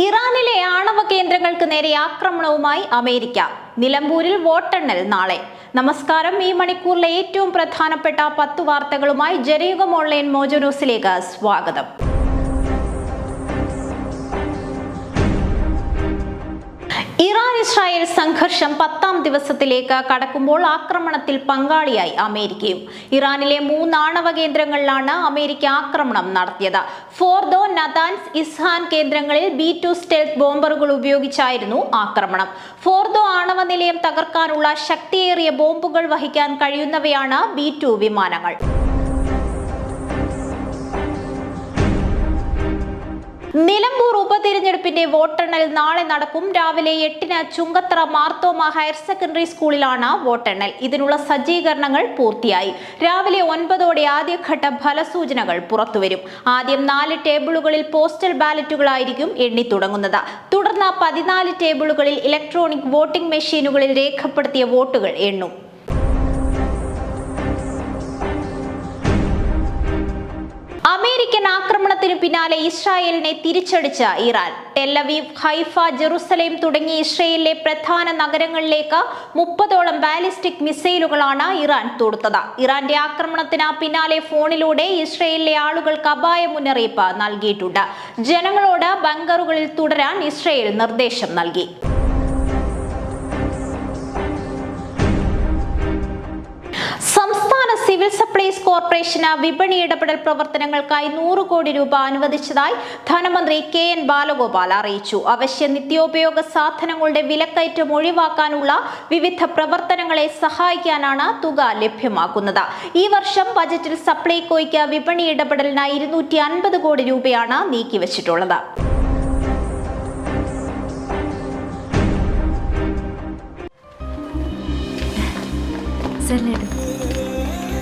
ഇറാനിലെ ആണവ കേന്ദ്രങ്ങൾക്ക് നേരെ ആക്രമണവുമായി അമേരിക്ക. നിലമ്പൂരിൽ വോട്ടെണ്ണൽ നാളെ. നമസ്കാരം. ഈ മണിക്കൂറിലെ ഏറ്റവും പ്രധാനപ്പെട്ട പത്ത് വാർത്തകളുമായി ജനയുഗം ഓൺലൈൻ മോജോ ന്യൂസിലേക്ക് സ്വാഗതം. ഇറാൻ ഇസ്രായേൽ സംഘർഷം പത്താം ദിവസത്തിലേക്ക് കടക്കുമ്പോൾ ആക്രമണത്തിൽ പങ്കാളിയായി അമേരിക്കയും. ഇറാനിലെ മൂന്നാണവ കേന്ദ്രങ്ങളിലാണ് അമേരിക്ക ആക്രമണം നടത്തിയത്. ഫോർദോ നദാൻസ് ഇസ്ഹാൻ കേന്ദ്രങ്ങളിൽ ബി ടു സ്റ്റെൽത്ത് ബോംബറുകൾ ഉപയോഗിച്ചായിരുന്നു ആക്രമണം. ഫോർദോ ആണവ നിലയം തകർക്കാനുള്ള ശക്തിയേറിയ ബോംബുകൾ വഹിക്കാൻ കഴിയുന്നവയാണ് ബി വിമാനങ്ങൾ. നിലമ്പൂർ ഉപതിരഞ്ഞെടുപ്പിന്റെ വോട്ടെണ്ണൽ നാളെ നടക്കും. രാവിലെ എട്ടിന് ചുങ്കത്തറ മാർത്തോമ ഹയർ സെക്കൻഡറി സ്കൂളിലാണ് വോട്ടെണ്ണൽ. ഇതിനുള്ള സജ്ജീകരണങ്ങൾ പൂർത്തിയായി. രാവിലെ ഒൻപതോടെ ആദ്യഘട്ട ഫലസൂചനകൾ പുറത്തുവരും. ആദ്യം നാല് ടേബിളുകളിൽ പോസ്റ്റൽ ബാലറ്റുകളായിരിക്കും എണ്ണി തുടങ്ങുന്നത്. തുടർന്ന് പതിനാല് ടേബിളുകളിൽ ഇലക്ട്രോണിക് വോട്ടിംഗ് മെഷീനുകളിൽ രേഖപ്പെടുത്തിയ വോട്ടുകൾ എണ്ണും. അമേരിക്കൻ ആക്രമണത്തിനു പിന്നാലെ ഇസ്രായേലിനെ തിരിച്ചടിച്ച Iran. Tel Aviv Haifa Jerusalem തുടങ്ങിയ ഇസ്രയേലിലെ പ്രധാന നഗരങ്ങളിലേക്ക് മുപ്പതോളം ബാലിസ്റ്റിക് മിസൈലുകളാണ് ഇറാൻ തൊടുത്തത്. ഇറാന്റെ ആക്രമണത്തിന് പിന്നാലെ ഫോണിലൂടെ ഇസ്രയേലിലെ ആളുകൾക്ക് അപായ മുന്നറിയിപ്പ് നൽകിയിട്ടുണ്ട്. ജനങ്ങളോട് ബങ്കറുകളിൽ തുടരാൻ ഇസ്രയേൽ നിർദ്ദേശം നൽകി. സപ്ലൈസ് കോർപ്പറേഷന് വിപണി ഇടപെടൽ പ്രവർത്തനങ്ങൾക്കായി നൂറ് കോടി രൂപ അനുവദിച്ചതായി ധനമന്ത്രി കെ എൻ ബാലഗോപാൽ അറിയിച്ചു. അവശ്യ നിത്യോപയോഗ സാധനങ്ങളുടെ വിലക്കയറ്റം ഒഴിവാക്കാനുള്ള വിവിധ പ്രവർത്തനങ്ങളെ സഹായിക്കാനാണ് തുക ലഭ്യമാക്കുന്നത്. ഈ വർഷം ബജറ്റിൽ സപ്ലൈകോയ്ക്ക് വിപണി ഇടപെടലിനായി ഇരുന്നൂറ്റി അൻപത് കോടി രൂപയാണ് നീക്കിവച്ചിട്ടുള്ളത്.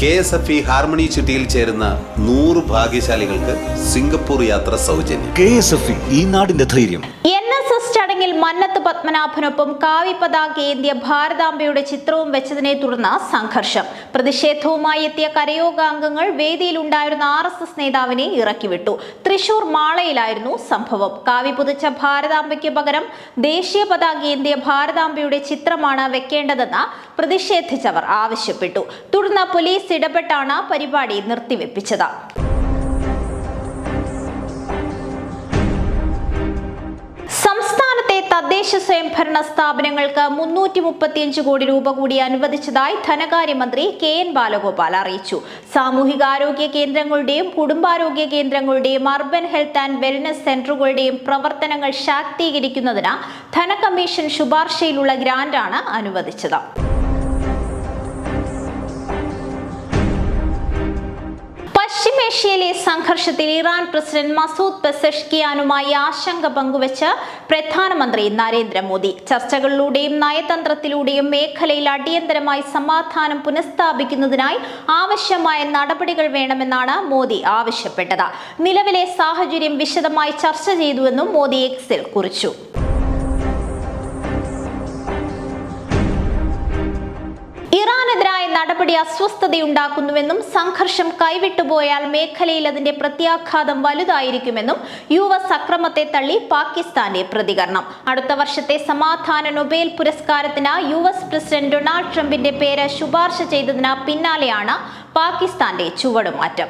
K S F E harmony ചുറ്റിയിൽ ചേരുന്ന നൂറ് ഭാഗ്യശാലികൾക്ക് സിംഗപ്പൂർ യാത്ര സൗജന്യം. കെ എസ് എഫ് ഈ നാടിന്റെ ധൈര്യം. എൻ എസ് എസ് ചടങ്ങിൽ മന്നത്ത് പത്മനാഭനൊപ്പം കാവി പതാക ഏന്തിയ ഭാരതാംബയുടെ ചിത്രവും വെച്ചതിനെ തുടർന്ന് സംഘർഷം. പ്രതിഷേധവുമായി എത്തിയ കരയോഗാംഗങ്ങൾ വേദിയിലുണ്ടായിരുന്ന ആർ എസ് എസ് നേതാവിനെ ഇറക്കിവിട്ടു. തൃശൂർ മാളയിലായിരുന്നു സംഭവം. കാവി പുതച്ച ഭാരതാംബയ്ക്ക് പകരം ദേശീയ പതാക ഏന്തിയ ഭാരതാംബയുടെ ചിത്രമാണ് വെക്കേണ്ടതെന്ന് പ്രതിഷേധിച്ചവർ ആവശ്യപ്പെട്ടു. തുടർന്ന് പോലീസ് ഇടപെട്ടാണ് പരിപാടി നിർത്തിവെപ്പിച്ചത്. സംസ്ഥാനത്തെ തദ്ദേശ സ്വയംഭരണ സ്ഥാപനങ്ങൾക്ക് മുന്നൂറ്റി മുപ്പത്തിയഞ്ച് കോടി രൂപ കൂടി അനുവദിച്ചതായി ധനകാര്യമന്ത്രി കെ എൻ ബാലഗോപാൽ അറിയിച്ചു. സാമൂഹികാരോഗ്യ കേന്ദ്രങ്ങളുടെയും കുടുംബാരോഗ്യ കേന്ദ്രങ്ങളുടെയും അർബൻ ഹെൽത്ത് ആൻഡ് വെൽനസ് സെന്ററുകളുടെയും പ്രവർത്തനങ്ങൾ ശാക്തീകരിക്കുന്നതിന് ധനകമ്മീഷൻ ശുപാർശയിലുള്ള ഗ്രാന്റാണ് അനുവദിച്ചത്. പശ്ചിമേഷ്യയിലെ സംഘർഷത്തിൽ ഇറാൻ പ്രസിഡന്റ് മസൂദ് പെസഷ്കിയാനുമായി ആശങ്ക പങ്കുവച്ച് പ്രധാനമന്ത്രി നരേന്ദ്രമോദി. ചർച്ചകളിലൂടെയും നയതന്ത്രത്തിലൂടെയും മേഖലയിൽ അടിയന്തരമായി സമാധാനം പുനഃസ്ഥാപിക്കുന്നതിനായി ആവശ്യമായ നടപടികൾ വേണമെന്നാണ് മോദി ആവശ്യപ്പെട്ടത്. നിലവിലെ സാഹചര്യം വിശദമായി ചർച്ച ചെയ്തുവെന്നും മോദി എക്സിൽ കുറിച്ചു. നടപടി അസ്വസ്ഥതയുണ്ടാക്കുന്നുവെന്നും സംഘർഷം കൈവിട്ടുപോയാൽ മേഖലയിൽ അതിന്റെ പ്രത്യാഘാതം വലുതായിരിക്കുമെന്നും യു എസ് അക്രമത്തെ തള്ളി പാകിസ്ഥാന്റെ പ്രതികരണം. അടുത്ത വർഷത്തെ സമാധാന നൊബേൽ പുരസ്കാരത്തിന് യു എസ് പ്രസിഡന്റ് ഡൊണാൾഡ് ട്രംപിന്റെ പേര് ശുപാർശ ചെയ്തതിന് പിന്നാലെയാണ് പാകിസ്ഥാന്റെ ചുവടുമാറ്റം.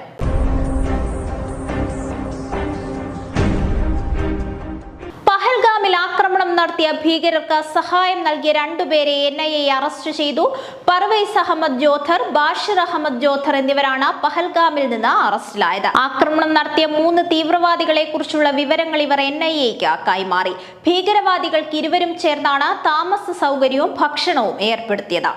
നടത്തിയ ഭീകരർക്ക് സഹായം നൽകിയ രണ്ടുപേരെ എൻ ഐ എ അറസ്റ്റ് ചെയ്തു. പർവൈസ് അഹമ്മദ് ജോഥർ ബാഷിർ അഹമ്മദ് ജോഥർ എന്നിവരാണ് പഹൽഗാമിൽ നിന്ന് അറസ്റ്റിലായത്. ആക്രമണം നടത്തിയ മൂന്ന് തീവ്രവാദികളെ കുറിച്ചുള്ള വിവരങ്ങൾ ഇവർ എൻ ഐ എക്ക് കൈമാറി ഭീകരവാദികൾക്ക് ഇരുവരും ചേർന്നാണ് താമസ സൗകര്യവും ഭക്ഷണവും ഏർപ്പെടുത്തിയത്.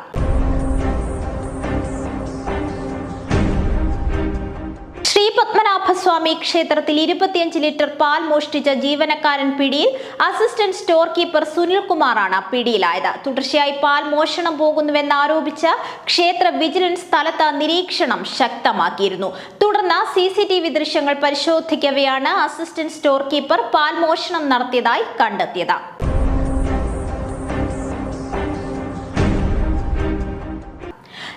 പത്മനാഭസ്വാമി ക്ഷേത്രത്തിൽ ഇരുപത്തിയഞ്ച് ലിറ്റർ പാൽ മോഷ്ടിച്ച ജീവനക്കാരൻ പിടിയിൽ അസിസ്റ്റന്റ് സ്റ്റോർ കീപ്പർ സുനിൽ കുമാറാണ് പിടിയിലായത്. തുടർച്ചയായി പാൽ മോഷണം പോകുന്നുവെന്ന് ആരോപിച്ച ക്ഷേത്ര വിജിലൻസ് സ്ഥലത്ത് നിരീക്ഷണം ശക്തമാക്കിയിരുന്നു. തുടർന്ന് സി സി ടി വി ദൃശ്യങ്ങൾ പരിശോധിക്കവെയാണ് അസിസ്റ്റന്റ് സ്റ്റോർ കീപ്പർ പാൽ മോഷണം നടത്തിയതായി കണ്ടെത്തിയത്.